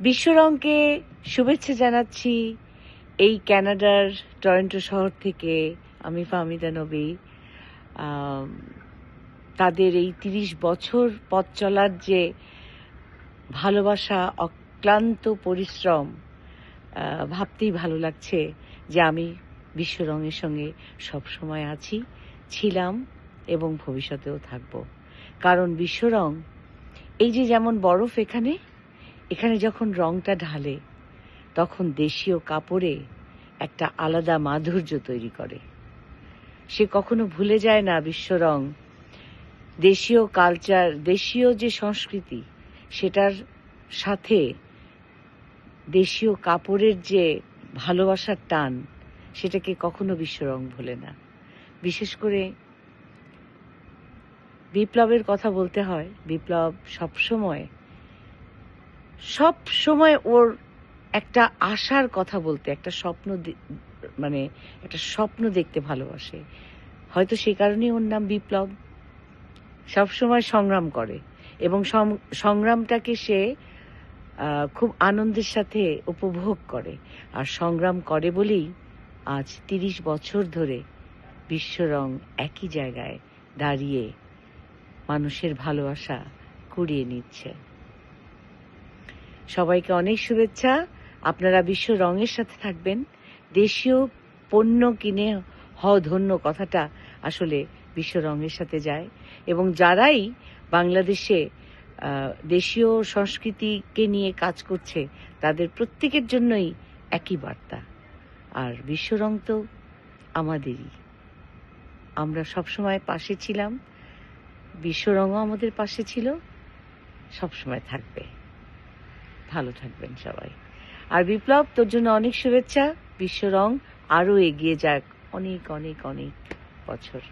বিশ্বরংকে শুভেচ্ছা জানাচ্ছি এই ক্যানাডার টরেন্টো শহর থেকে আমি ফাহমিদা নবী। তাদের এই তিরিশ বছর পথ চলার যে ভালোবাসা, অক্লান্ত পরিশ্রম ভাবতেই ভালো লাগছে যে আমি বিশ্বরঙের সঙ্গে সব সময় আছি, ছিলাম এবং ভবিষ্যতেও থাকব। কারণ বিশ্বরং এই যে যেমন বরফ এখানে এখানে যখন রংটা ঢালে, তখন দেশীয় কাপড়ে একটা আলাদা মাধুর্য তৈরি করে। সে কখনো ভুলে যায় না বিশ্ব বিশ্বরং দেশীয় কালচার, দেশীয় যে সংস্কৃতি, সেটার সাথে দেশীয় কাপড়ের যে ভালোবাসার টান, সেটাকে কখনো বিশ্বরং ভোলে না। বিশেষ করে বিপ্লবের কথা বলতে হয়, বিপ্লব সবসময় সব সময় ওর একটা আশার কথা বলতে, একটা স্বপ্ন মানে একটা স্বপ্ন দেখতে ভালোবাসে। হয়তো সে কারণেই ওর নাম বিপ্লব। সবসময় সংগ্রাম করে এবং সংগ্রামটাকে সে খুব আনন্দের সাথে উপভোগ করে। আর সংগ্রাম করে বলেই আজ তিরিশ বছর ধরে বিশ্বরং একই জায়গায় দাঁড়িয়ে মানুষের ভালোবাসা কুড়িয়ে নিচ্ছে। সবাইকে অনেক শুভেচ্ছা। আপনারা বিশ্ব রঙের সাথে থাকবেন। দেশীয় পণ্য কিনে হও ধন্য কথাটা আসলে বিশ্ব রঙের সাথে যায়। এবং যারাই বাংলাদেশে দেশীয় সংস্কৃতিকে নিয়ে কাজ করছে, তাদের প্রত্যেকের জন্যই একই বার্তা। আর বিশ্বরং তো আমাদেরই। আমরা সবসময় পাশে ছিলাম। বিশ্বরঙও আমাদের পাশে ছিল। সবসময় থাকবে। ভালো থাকবেন সবাই। আর বিপ্লব, তোর জন্য অনেক শুভেচ্ছা। বিশ্ব রং আরও এগিয়ে যাক। অনেক অনেক অনেক বছর।